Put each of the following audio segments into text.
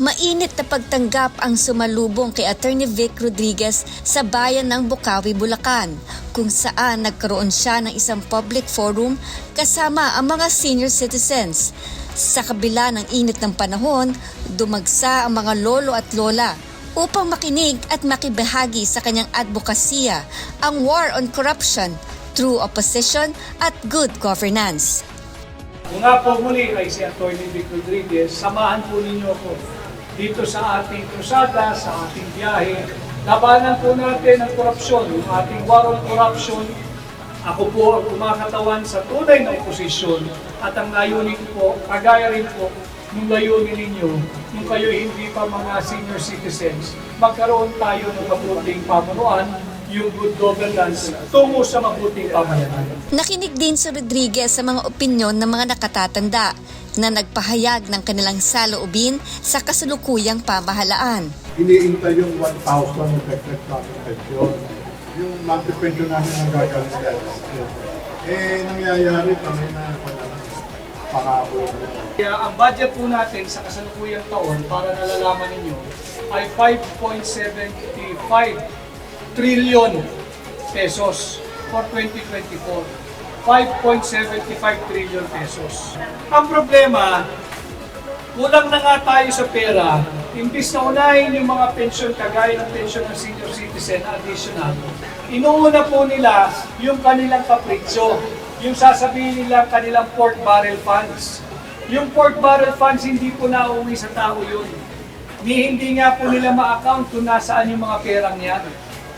Mainit na pagtanggap ang sumalubong kay Attorney Vic Rodriguez sa bayan ng Bukawi, Bulacan, kung saan nagkaroon siya ng isang public forum kasama ang mga senior citizens. Sa kabila ng init ng panahon, dumagsa ang mga lolo at lola upang makinig at makibahagi sa kanyang advokasya ang war on corruption through opposition at good governance. Kung nga po muli ay si Atty. Vic Rodriguez, samahan po ninyo ako dito sa ating krusada, sa ating biyahe. Labanan po natin ang korupsyon, yung ating war on corruption. Ako po ang kumakatawan sa tunay na oposisyon at ang layunin ko, kagaya rin po nung layunin ninyo, nung kayo hindi pa mga senior citizens, magkaroon tayo ng mabuting pamunuan, yung good governance, tungo sa mabuting pamayanan. Nakinig din si Rodriguez sa mga opinyon ng mga nakatatanda na nagpahayag ng kanilang saloobin sa kasulukuyang pamahalaan. iniintay yung 1,000 effective namin pension. Yung pension namin ang gagaling sa Eh, nangyayari kami na pangako. Kaya ang budget po natin sa kasalukuyang taon para nalalaman ninyo ay 5.75 trillion pesos for 2024. 5.75 trillion pesos. Ang problema, kulang na nga tayo sa pera, imbis na unahin yung mga pensyon, kagaya ng pensyon ng senior citizen additional, inuuna po nila yung kanilang kapritsyo, yung sasabihin nila kanilang pork barrel funds. Yung pork barrel funds, hindi po nauwi sa tao yun. Ni hindi nga po nila ma-account kung nasaan yung mga perang yan.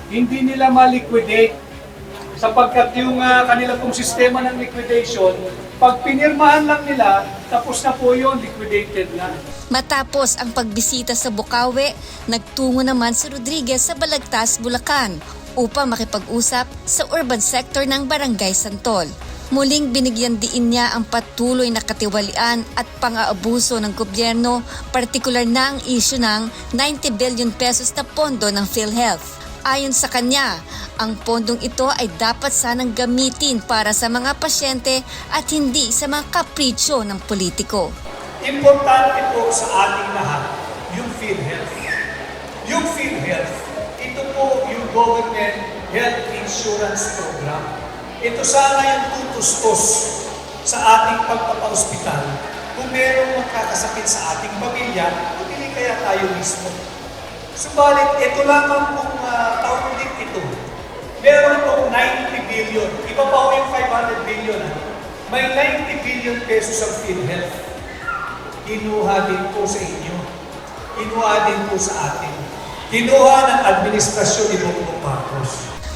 Hindi nila ma-liquidate sapagkat yung ah, kanila pong sistema ng liquidation, pag pinirmahan lang nila, tapos na po yun, liquidated na. Matapos ang pagbisita sa Bukawi, nagtungo naman si Rodriguez sa Balagtas, Bulacan upang makipag-usap sa urban sector ng Barangay Santol. Muling binigyan diin niya ang patuloy na katiwalian at pang-aabuso ng gobyerno, partikular na ang isyu ng 90 billion pesos na pondo ng PhilHealth. Ayon sa kanya, ang pondong ito ay dapat sanang gamitin para sa mga pasyente at hindi sa mga kapritsyo ng politiko. Importante po sa ating lahat yung PhilHealth. Yung PhilHealth, ito po yung government health insurance program. Ito sana yung tutustos sa ating pagpapaospital. Kung merong magkakasakit sa ating pamilya, pumili kaya tayo mismo. Subalit, ito lamang pong billion. Iba pa yung 500 billion. May 90 billion pesos ang PhilHealth kinuha din po sa inyo. Kinuha din po sa atin. Kinuha ng administrasyon ni Bongbong Marcos.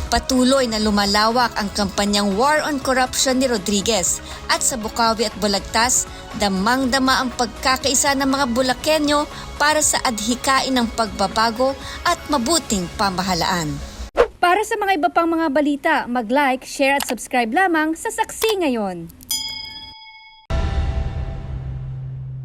Patuloy na lumalawak ang kampanyang War on Corruption ni Rodriguez at sa Bukawi at Balagtas, damang-dama ang pagkakaisa ng mga Bulakenyo para sa adhikain ng pagbabago at mabuting pamahalaan. Para sa mga iba pang mga balita, mag-like, share at subscribe lamang sa Saksi Ngayon.